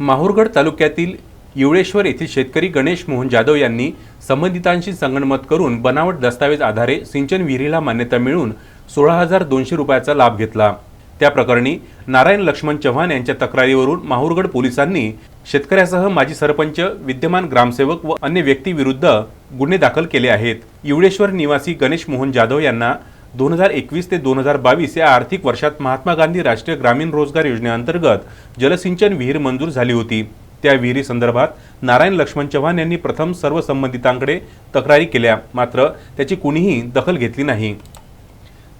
माहूरगड तालुक्यातील येवळेश्वर येथील शेतकरी गणेश मोहन जाधव यांनी संबंधितांशी संगणमत करून बनावट दस्तावेज आधारे सिंचन विहिरीला मान्यता मिळून सोळा हजार दोनशे रुपयाचा लाभ घेतला. त्या प्रकरणी नारायण लक्ष्मण चव्हाण यांच्या तक्रारीवरून माहूरगड पोलिसांनी शेतकऱ्यासह माजी सरपंच विद्यमान ग्रामसेवक व अन्य व्यक्तीविरुद्ध गुन्हे दाखल केले आहेत. येवळेश्वर निवासी गणेश मोहन जाधव यांना दोन हजार एकवीस ते दोन हजार बावीस या आर्थिक वर्षात महात्मा गांधी राष्ट्रीय ग्रामीण रोजगार योजनेअंतर्गत जलसिंचन विहीर मंजूर झाली होती. त्या विहिरी संदर्भात नारायण लक्ष्मण चव्हाण यांनी प्रथम सर्व संबंधितांकडे तक्रारी केल्या. मात्र त्याची कुणीही दखल घेतली नाही.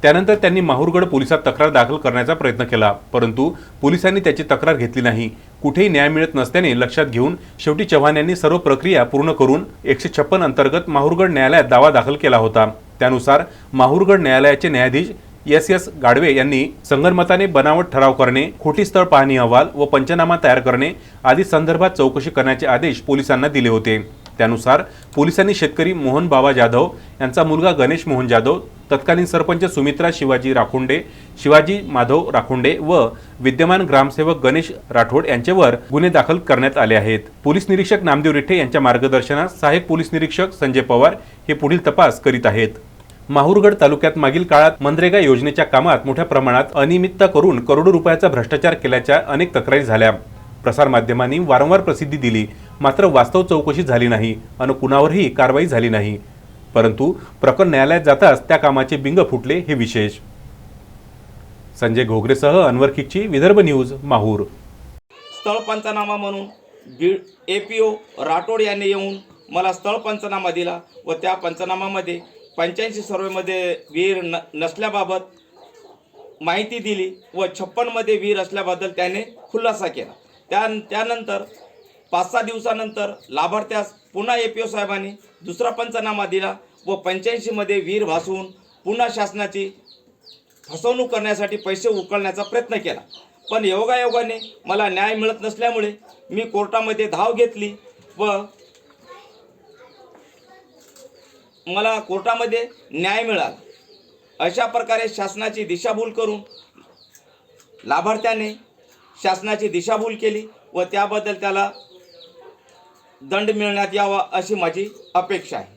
त्यानंतर त्यांनी माहूरगड पोलिसात तक्रार दाखल करण्याचा प्रयत्न केला. परंतु पोलिसांनी त्याची तक्रार घेतली नाही. कुठेही न्याय मिळत नसल्याने लक्षात घेऊन शेवटी चव्हाण यांनी सर्व प्रक्रिया पूर्ण करून एकशे छप्पन अंतर्गत माहूरगड न्यायालयात दावा दाखल केला होता. त्यानुसार माहूरगड न्यायालयाचे न्यायाधीश एस एस गाडवे यांनी संगनमताने बनावट ठराव करणे खोटी स्थळ पाहणी अहवाल व पंचनामा तयार करणे आदी संदर्भात चौकशी करण्याचे आदेश पोलिसांना दिले होते. त्यानुसार पोलिसांनी शेतकरी मोहन बाबा जाधव यांचा मुलगा गणेश मोहन जाधव तत्कालीन सरपंच सुमित्रा शिवाजी राखुंडे शिवाजी माधव राखुंडे व विद्यमान ग्रामसेवक गणेश राठोड यांच्यावर गुन्हे दाखल करण्यात आले आहेत. पोलीस निरीक्षक नामदेव रिठे यांच्या मार्गदर्शनात सहाय्यक पोलीस निरीक्षक संजय पवार हे पुढील तपास करीत आहेत. माहूरगड तालुक्यात मागील काळात मनरेगा योजनेच्या कामात मोठ्या प्रमाणात अनियमितता करून करोडो रुपयाचा भ्रष्टाचार केल्याच्या अनेक तक्रारी झाल्या. प्रसारमाध्यमांनी वारंवार प्रसिद्धी दिली. मात्र वास्तव चौकशी झाली नाही आणि कुणावरही कारवाई झाली नाही. परंतु प्रकरण न्यायालयात जाताच त्या कामाचे बिंग फुटले हे विशेष. संजय घोगरेसह अनवर खिच्ची विदर्भ न्यूज माहूर. स्थळ पंचनामा म्हणून Beed A P O Rathod यांनी येऊन मला स्थळ पंचनामा दिला व त्या पंचनामामध्ये पंच्याऐंशी सर्वेमध्ये वीर न नसल्याबाबत माहिती दिली व छप्पनमध्ये वीर असल्याबद्दल त्याने खुलासा केला. त्या त्यानंतर पाच सहा दिवसानंतर लाभार्थ्यास पुन्हा ए पी ओ साहेबांनी दुसरा पंचनामा दिला व पंच्याऐंशीमध्ये वीर भासवून पुन्हा शासनाची फसवणूक करण्यासाठी पैसे उकळण्याचा प्रयत्न केला. पण योगायोगाने मला न्याय मिळत नसल्यामुळे मी कोर्टामध्ये धाव घेतली व मला कोर्टामध्ये न्याय मिळाला. अशा प्रकारे शासनाची दिशाभूल करून लाभार्थ्याने शासनाची दिशाभूल केली व त्याबद्दल त्याला दंड मिळण्यात यावा अशी माझी अपेक्षा आहे.